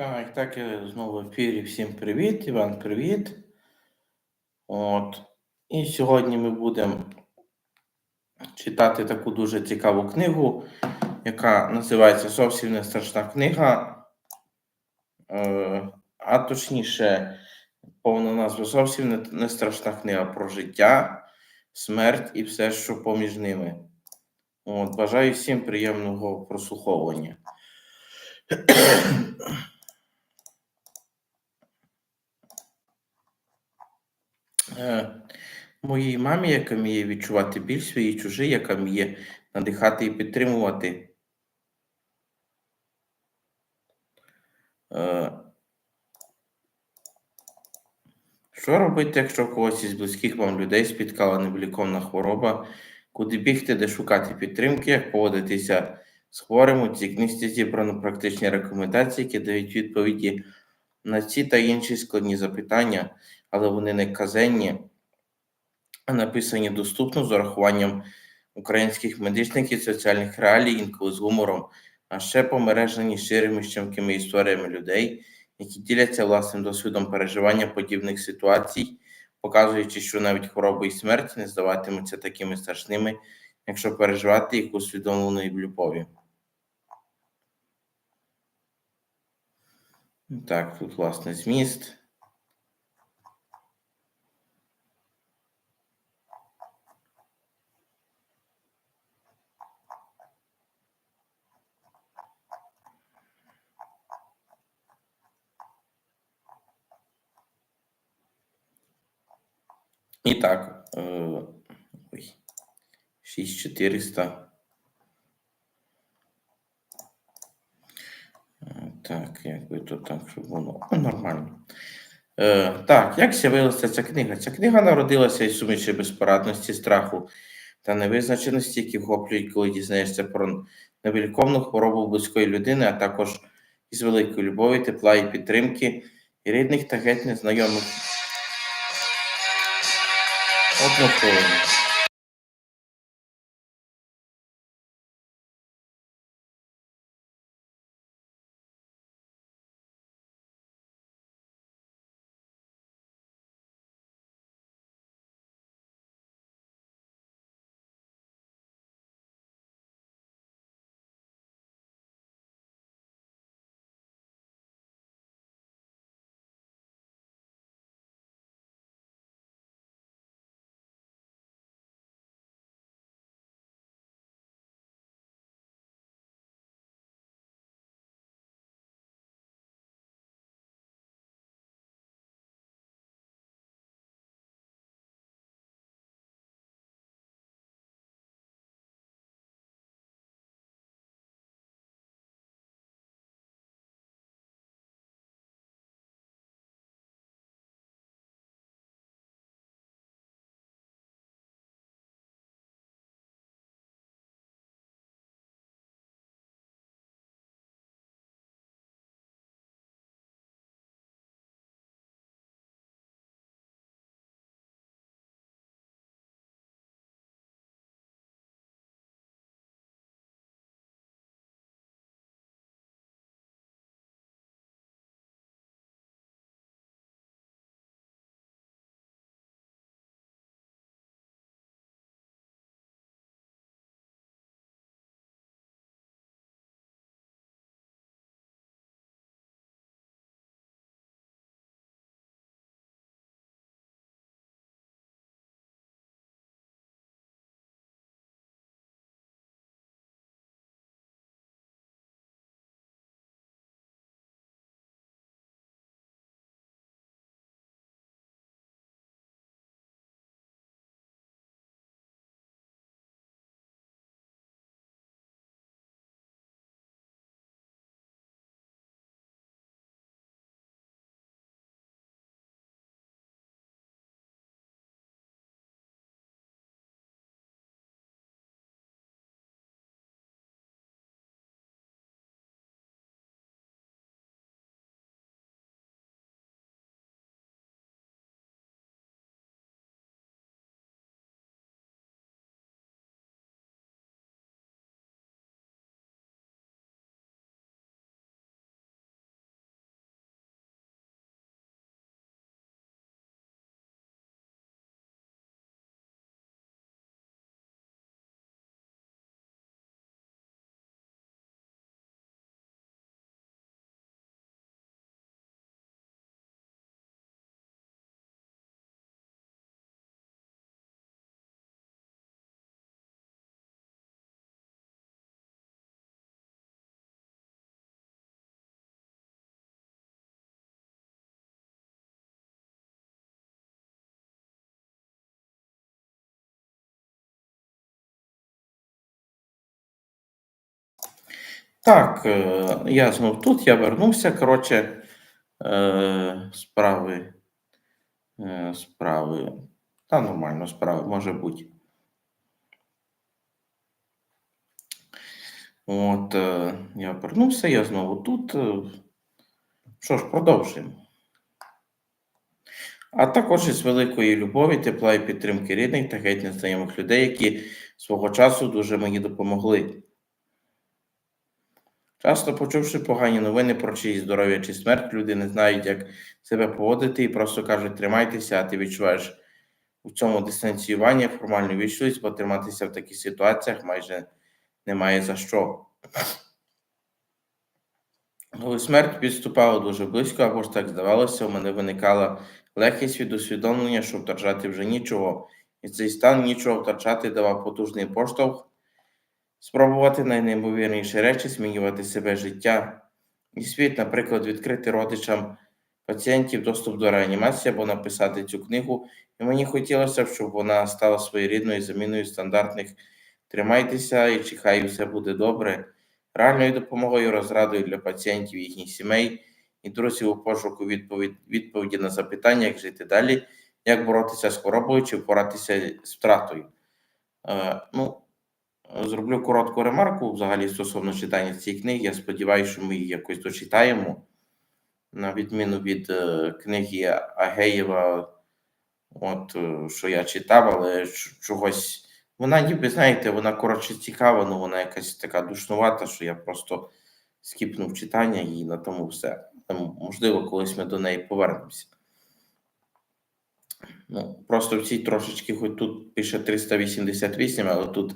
Так, так, я знову в ефірі. Всім привіт, Іван, привіт. От. І сьогодні ми будемо читати таку дуже цікаву книгу, яка називається Зовсім не страшна книга. Е, а точніше, повна назва зовсім не, страшна книга про життя, смерть і все, що поміж ними. От, Бажаю всім приємного прослуховування. Моїй мамі, яка вміє відчувати біль свій і чужий, яка вміє надихати і підтримувати. Е, Що робити, якщо когось із близьких вам людей спіткала невиліковна хвороба? Куди бігти, де шукати підтримки, як поводитися з хворим? У цій книжці зібрано практичні рекомендації, які дають відповіді на ці та інші складні запитання, але вони не казенні, а написані доступно з урахуванням українських медичних і соціальних реалій, інколи з гумором, а ще помережені щирими щемкими історіями людей, які діляться власним досвідом переживання подібних ситуацій, показуючи, що навіть хвороби і смерть не здаватимуться такими страшними, якщо переживати їх усвідомлено в любові. Так, тут власне зміст. І так, е, 6400. Е, Так, як би то так, щоб воно ну, нормально. Е, так, як з'явилася ця книга? Ця книга народилася із суміші безпорадності, страху та невизначеності, які вхоплюють, коли дізнаєшся про невиліковну хворобу близької людини, а також із великої любові, тепла і підтримки, і рідних та геть незнайомих. Одну Так, е, я знов тут, я вернувся. Коротше, е, справи. Е, справи. Та нормально, справи, може бути. От, я вернувся, я знову тут. Що ж, продовжуємо. А також із великої любові, тепла і підтримки рідних та геть незнайомих людей, які свого часу дуже мені допомогли. Часто почувши погані новини про чиїсь здоров'я чи смерть, люди не знають, як себе поводити і просто кажуть, тримайтеся, а ти відчуваєш у цьому дистанціювання формальну вічливість, бо триматися в таких ситуаціях майже немає за що. Коли смерть підступала дуже близько, або ж так здавалося, у мене виникала легкість від усвідомлення, що втрачати вже нічого, і цей стан нічого втрачати давав потужний поштовх спробувати найнеймовірніші речі, змінювати себе життя і світ, наприклад, відкрити родичам пацієнтів доступ до реанімації або написати цю книгу. І мені хотілося, б, щоб вона стала своєрідною заміною стандартних тримайтеся і чекай, все буде добре, реальною допомогою, розрадою для пацієнтів їхніх сімей і друзів у пошуку відповідь, відповіді на запитання, як жити далі, як боротися з хворобою чи впоратися з втратою. Е, ну, Зроблю коротку ремарку взагалі стосовно читання цієї книги. Я сподіваюся, що ми її якось дочитаємо. На відміну від е, книги Агеєва, от е, що я читав, але чогось. Вона ніби, знаєте, вона коротше цікава, але вона якась така душнувата, що я просто скіпнув читання і на тому все. Можливо, колись ми до неї повернемося. Ну, Просто в цій трошечки, хоч тут пише 388, але тут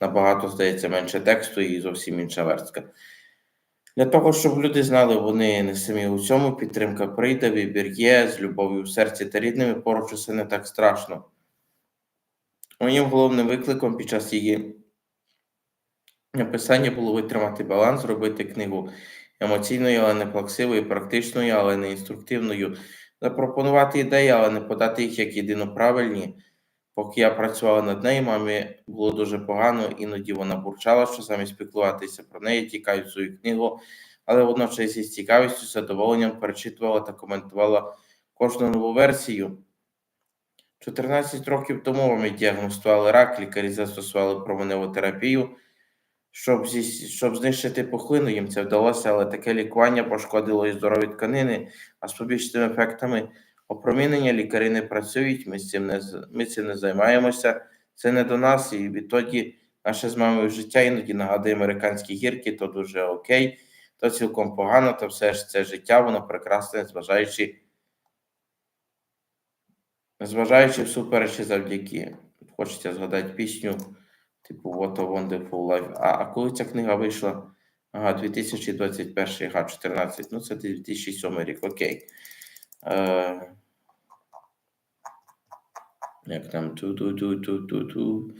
набагато здається менше тексту і зовсім інша верстка. Для того, щоб люди знали, вони не самі у цьому, підтримка прийде, вибір є, з любов'ю в серці та рідними поруч усе не так страшно. Моїм головним викликом під час її написання було витримати баланс, зробити книгу емоційною, але не плаксивою, практичною, але не інструктивною, запропонувати ідеї, але не подати їх як єдино правильні. Поки я працювала над нею, мамі було дуже погано, іноді вона бурчала, що замість спілкуватися про неї, тікають свою книгу, але водночас із цікавістю, задоволенням перечитувала та коментувала кожну нову версію. 14 років тому мамі діагностували рак, лікарі застосували променеву терапію, щоб зі, щоб знищити пухлину. Їм це вдалося, але таке лікування пошкодило і здорові тканини, а з побічними ефектами. Опромінення лікарі не працюють, ми цим не ми цим не займаємося. Це не до нас, і відтоді наше з мамою життя іноді нагадує американські гірки, то дуже окей, то цілком погано, то все ж це життя, воно прекрасне, зважаючи, зважаючи всупереч завдяки. Хочеться згадати пісню, типу What a Wonderful Life. А, а коли ця книга вийшла? Ага, 2021 ага, 14, ну це 2007 рік, окей. Е, як там ту-ту-ту-ту-ту-ту.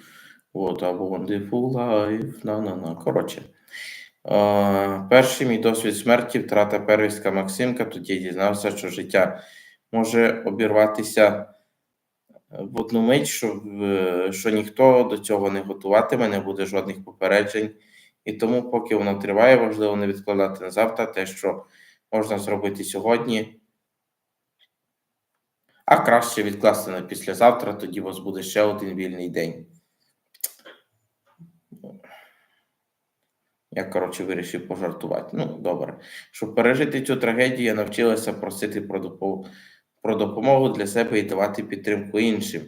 What a wonderful life. На-на-на. Коротше. Е, перший мій досвід смерті, втрата первістка Максимка, тоді дізнався, що життя може обірватися в одну мить, що, що ніхто до цього не готуватиме, не буде жодних попереджень. І тому, поки воно триває, важливо не відкладати на завтра те, що можна зробити сьогодні. А краще відкласти на післязавтра, тоді у вас буде ще один вільний день. Я, коротше, вирішив пожартувати. Ну, добре. Щоб пережити цю трагедію, я навчилася просити про допомогу, про допомогу для себе і давати підтримку іншим.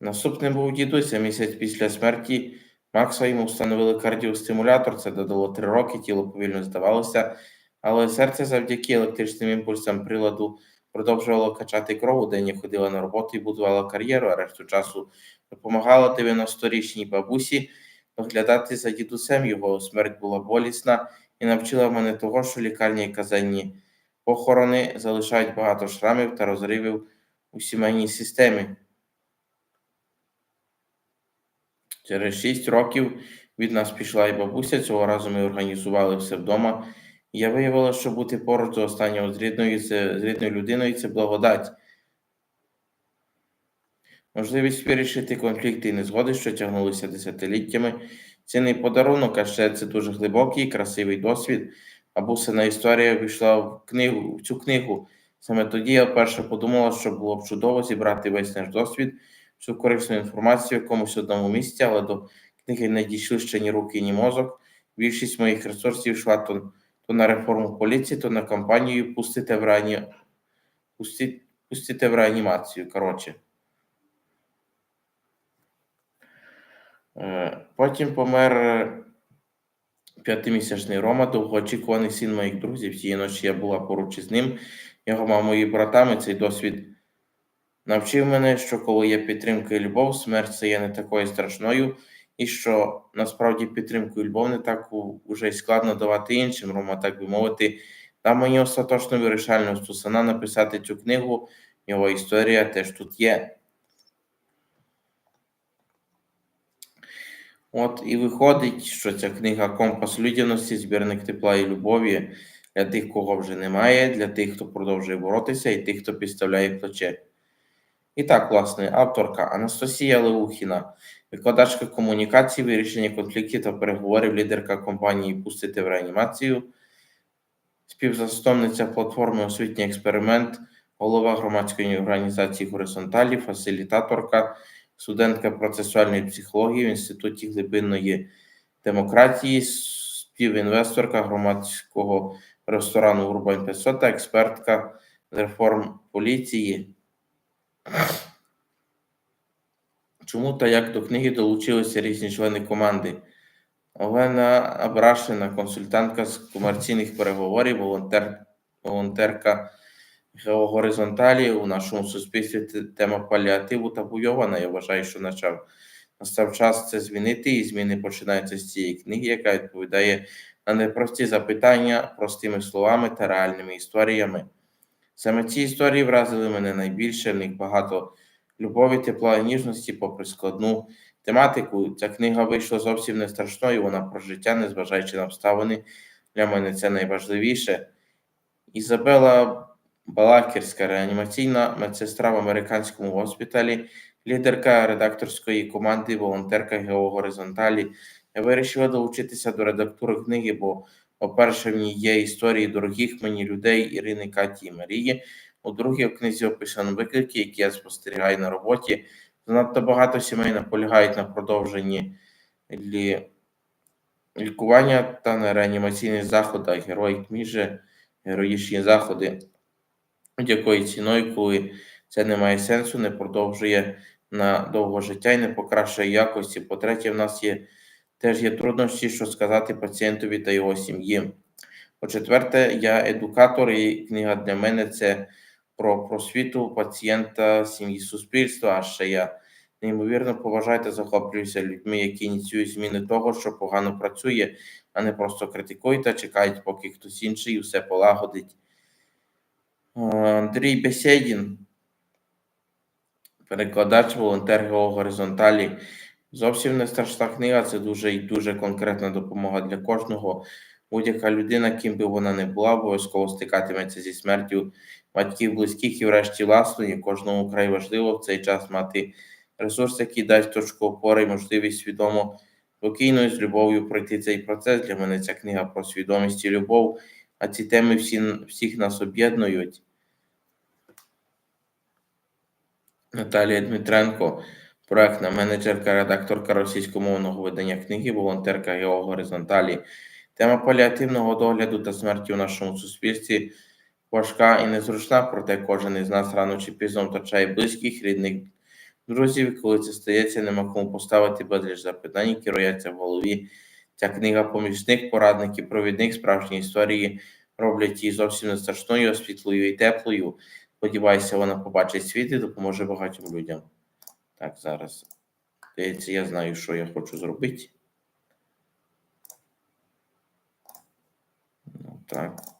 Наступним був дідуся місяць після смерті Макса йому встановили кардіостимулятор, це додало три роки, тіло повільно здавалося, але серце завдяки електричним імпульсам приладу продовжувала качати кров, у день ходила на роботу і будувала кар'єру, а решту часу допомагала 90-річній бабусі доглядати за дідусем. Його смерть була болісна і навчила мене того, що лікарні і казенні похорони залишають багато шрамів та розривів у сімейній системі. Через 6 років від нас пішла і бабуся. Цього разу ми організували все вдома. Я виявила, що бути поруч до останнього з рідною, це, з рідною людиною це благодать. Можливість вирішити конфлікти і незгоди, що тягнулися десятиліттями, цінний подарунок, а ще це дуже глибокий, красивий досвід. Бабусина історія війшла в книгу в цю книгу. Саме тоді я вперше подумала, що було б чудово зібрати весь наш досвід, всю корисну інформацію в якомусь одному місці, але до книги не дійшли ще ні руки, ні мозок. Більшість моїх ресурсів йшла то, на реформу поліції, то на кампанію пустити в реані... пустити, пустити в реанімацію. Коротше. Е, Потім помер е, п'ятимісячний Рома, довгоочікуваний син моїх друзів. Тієї ночі я була поруч із ним, його мамою і братами. Цей досвід навчив мене, що коли є підтримка і любов, смерть це є не такою страшною, і що насправді підтримку і любов не так уже складно давати іншим. Рома, так би мовити, дав мені остаточну вирішальну стусана написати цю книгу. Його історія теж тут є. От і виходить, що ця книга Компас людяності, збірник тепла і любові для тих, кого вже немає, для тих, хто продовжує боротися, і тих, хто підставляє плече. І так, власне, авторка Анастасія Леухіна, викладачка комунікації, вирішення конфліктів та переговорів, лідерка компанії Пустити в реанімацію, співзасновниця платформи Освітній експеримент, голова громадської організації Горизонталі, фасилітаторка, студентка процесуальної психології в Інституті глибинної демократії, співінвесторка громадського ресторану Урбан 500 та експертка з реформ поліції. Чому та як до книги долучилися різні члени команди? Олена Абрашина, консультантка з комерційних переговорів, волонтер, волонтерка геогоризонталі у нашому суспільстві тема паліативу табуйована. Я вважаю, що почав настав час це змінити, і зміни починаються з цієї книги, яка відповідає на непрості запитання простими словами та реальними історіями. Саме ці історії вразили мене найбільше. В них багато любові, тепла і ніжності, попри складну тематику. Ця книга вийшла зовсім не страшною. Вона про життя, незважаючи на обставини. Для мене це найважливіше. Ізабела Балакірська, реанімаційна медсестра в американському госпіталі, лідерка редакторської команди, волонтерка Геогоризонталі. Я вирішила долучитися до редактури книги, бо, по-перше, в ній є історії дорогих мені людей Ірини, Каті і Марії. У-друге, в книзі описано виклики, які я спостерігаю на роботі. Занадто багато сімей наполягають на продовженні лі... лікування та на реанімаційних заходах. Герой кміже, героїчні заходи будь-якою ціною, коли це не має сенсу, не продовжує на довго життя і не покращує якості. По-третє, в нас є теж є труднощі, що сказати пацієнтові та його сім'ї. По-четверте, я едукатор, і книга для мене це про просвіту пацієнта, сім'ї суспільства. А ще я неймовірно поважаю та захоплююся людьми, які ініціюють зміни того, що погано працює, а не просто критикують та чекають, поки хтось інший все полагодить. Е, Андрій Бесєдін, перекладач, волонтер Геогоризонталі. Зовсім не страшна книга, це дуже і дуже конкретна допомога для кожного. Будь-яка людина, ким би вона не була, обов'язково стикатиметься зі смертю батьків, близьких і врешті власної. Кожному вкрай важливо в цей час мати ресурс, який дасть точку опори можливість свідомо, спокійно і з любов'ю пройти цей процес. Для мене ця книга про свідомість і любов, а ці теми всі, всіх нас об'єднують. Наталія Дмитренко, проектна менеджерка, редакторка російськомовного видання книги, волонтерка Геогоризонталі. Тема паліативного догляду та смерті у нашому суспільстві важка і незручна, проте кожен із нас рано чи пізно втрачає близьких, рідних друзів. Коли це стається, нема кому поставити безліч запитань, які рояться в голові. Ця книга помічник, порадник і провідник справжні історії роблять її зовсім не страшною, а світлою і теплою. Сподіваюся, вона побачить світ і допоможе багатьом людям. Так, зараз. Здається, я знаю, що я хочу зробити. Ну, так.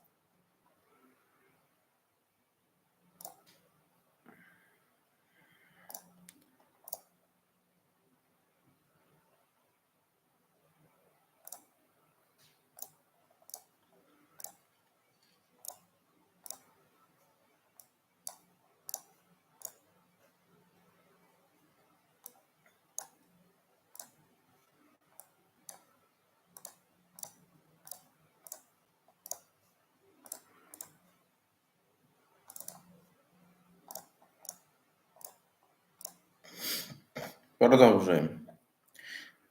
Продовжуємо.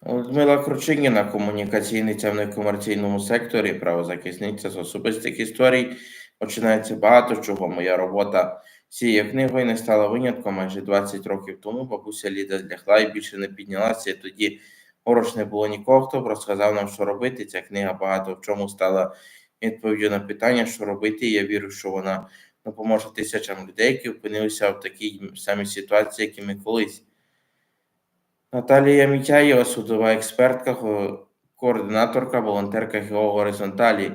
Людмила Кручиніна, комунікаційниця в некомерційному секторі, правозахисниця з особистих історій. Починається багато чого. Моя робота цією книгою не стала винятком. Майже 20 років тому бабуся Ліда злягла і більше не піднялася. Тоді поруч не було нікого, хто б розказав нам, що робити. Ця книга багато в чому стала відповіддю на питання, що робити. Я вірю, що вона допоможе тисячам людей, які опинилися в такій самій ситуації, як і ми колись. Наталія Мітяєва, судова експертка, координаторка, волонтерка ГО горизонталі.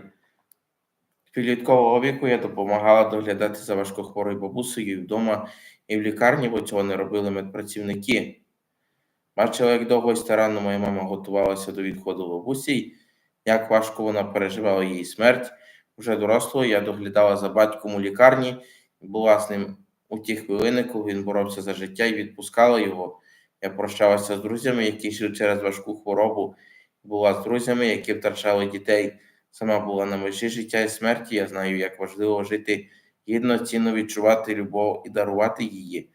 Підліткового віку я допомагала доглядати за важкохворою бабусею вдома, і в лікарні, бо цього не робили медпрацівники. Бачила, як довго і старанно моя мама готувалася до відходу бабусі, як важко вона переживала її смерть. Уже дорослою я доглядала за батьком у лікарні, була з ним у ті хвилини, коли він боровся за життя і відпускала його. Я прощалася з друзями, які йшли через важку хворобу, була з друзями, які втрачали дітей. Сама була на межі життя і смерті. Я знаю, як важливо жити гідно, цінно відчувати любов і дарувати її,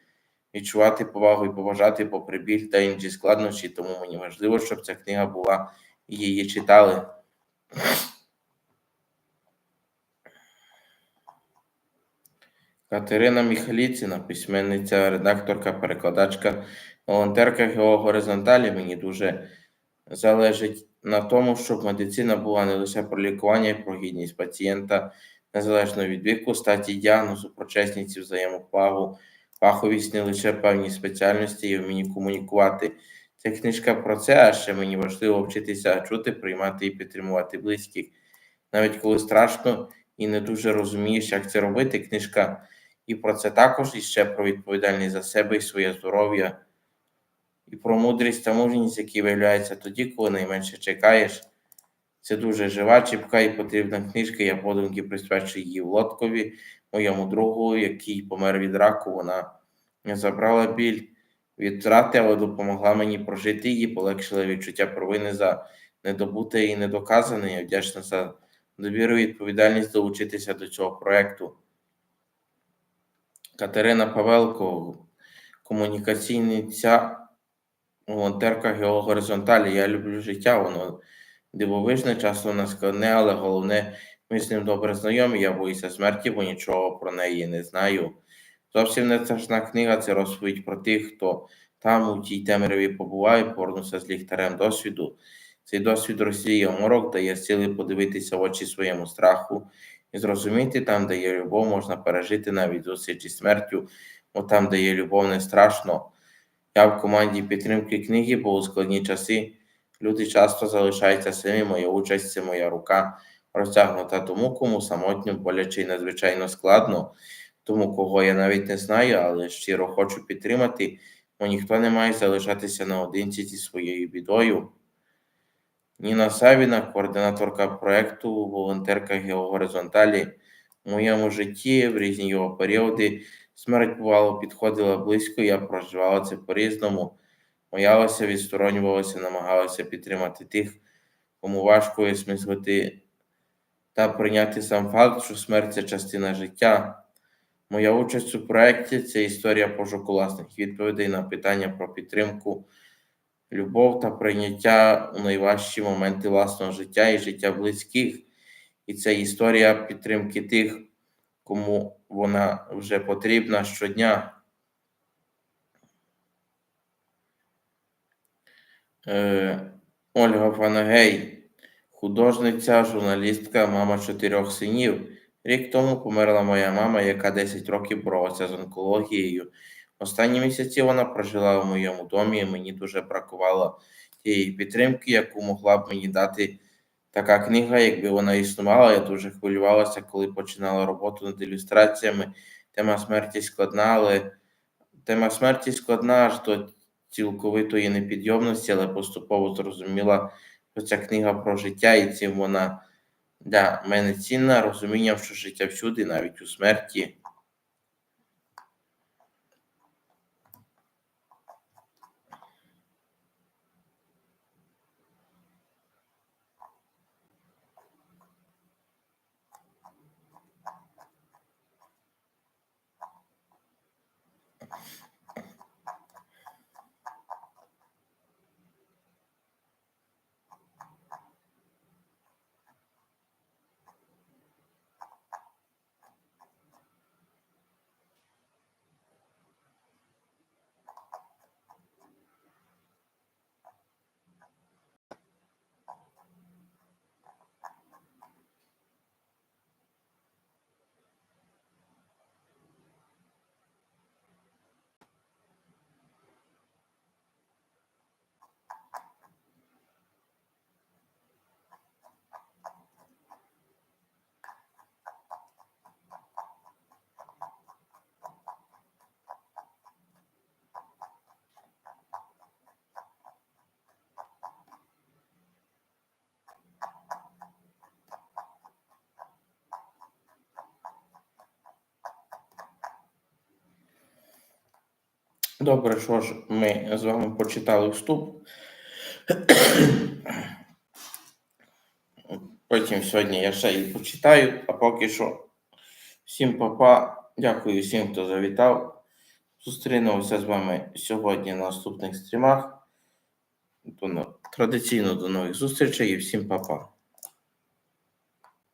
відчувати повагу і поважати попри біль та інші складнощі. Тому мені важливо, щоб ця книга була і її читали. Катерина Міхаліціна, письменниця, редакторка, перекладачка, волонтерка ГО горизонталі. Мені дуже залежить на тому, щоб медицина була не лише про лікування, і про гідність пацієнта, незалежно від віку, статі діагнозу, про чесність взаємоповагу, фаховість не лише певні спеціальності і вмінні комунікувати. Ця книжка про це, а ще мені важливо вчитися чути, приймати і підтримувати близьких. Навіть коли страшно і не дуже розумієш, як це робити, книжка і про це також, і ще про відповідальність за себе і своє здоров'я, і про мудрість та мужність, які виявляються тоді, коли найменше чекаєш. Це дуже жива, чіпка і потрібна книжка. Я подумки присвячую її Володкові, моєму другу, який помер від раку. Вона не забрала біль від втрати, але допомогла мені прожити її, полегшила відчуття провини за недобуте і недоказане. Я вдячна за довіру і відповідальність долучитися до цього проєкту. Катерина Павелко, комунікаційниця, волонтерка ГО горизонталі. Я люблю життя, воно дивовижне, часто не складне, але головне, ми з ним добре знайомі. Я боюся смерті, бо нічого про неї не знаю. Зовсім не страшна книга це розповідь про тих, хто там у тій темряві побуває, повернувся з ліхтарем досвіду. Цей досвід розсіє морок, дає сили подивитися в очі своєму страху і зрозуміти, там, де є любов, можна пережити навіть зустріч із смертю, бо там, де є любов, не страшно. Я в команді підтримки книги, бо у складні часи люди часто залишаються самі. Моя участь це моя рука розтягнута тому, кому самотньо, боляче і надзвичайно складно, тому кого я навіть не знаю, але щиро хочу підтримати, бо ніхто не має залишатися наодинці зі своєю бідою. Ніна Савіна, координаторка проєкту, волонтерка Геогоризонталі. У моєму житті в різні його періоди смерть бувало підходила близько, я проживала це по-різному, боялася, відсторонювалася, намагалася підтримати тих, кому важко осмислити та прийняти сам факт, що смерть це частина життя. Моя участь у проєкті це історія пошуку власних відповідей на питання про підтримку любов та прийняття у найважчі моменти власного життя і життя близьких. І це історія підтримки тих, кому вона вже потрібна щодня. Е, Ольга Фанагей, художниця, журналістка, мама чотирьох синів. Рік тому померла моя мама, яка 10 років боролася з онкологією. Останні місяці вона прожила в моєму домі, і мені дуже бракувало тієї підтримки, яку могла б мені дати така книга, якби вона існувала. Я дуже хвилювалася, коли починала роботу над ілюстраціями. Тема смерті складна, але тема смерті складна аж до цілковитої непідйомності, але поступово зрозуміла, що ця книга про життя, і цим вона для мене цінна, розумінням, що життя всюди, навіть у смерті. Добре, що ж ми з вами почитали вступ. Потім сьогодні я ще і почитаю, а поки що всім папа. Дякую всім, хто завітав. Зустрінемося з вами сьогодні на наступних стрімах. Традиційно до нових зустрічей і всім папа.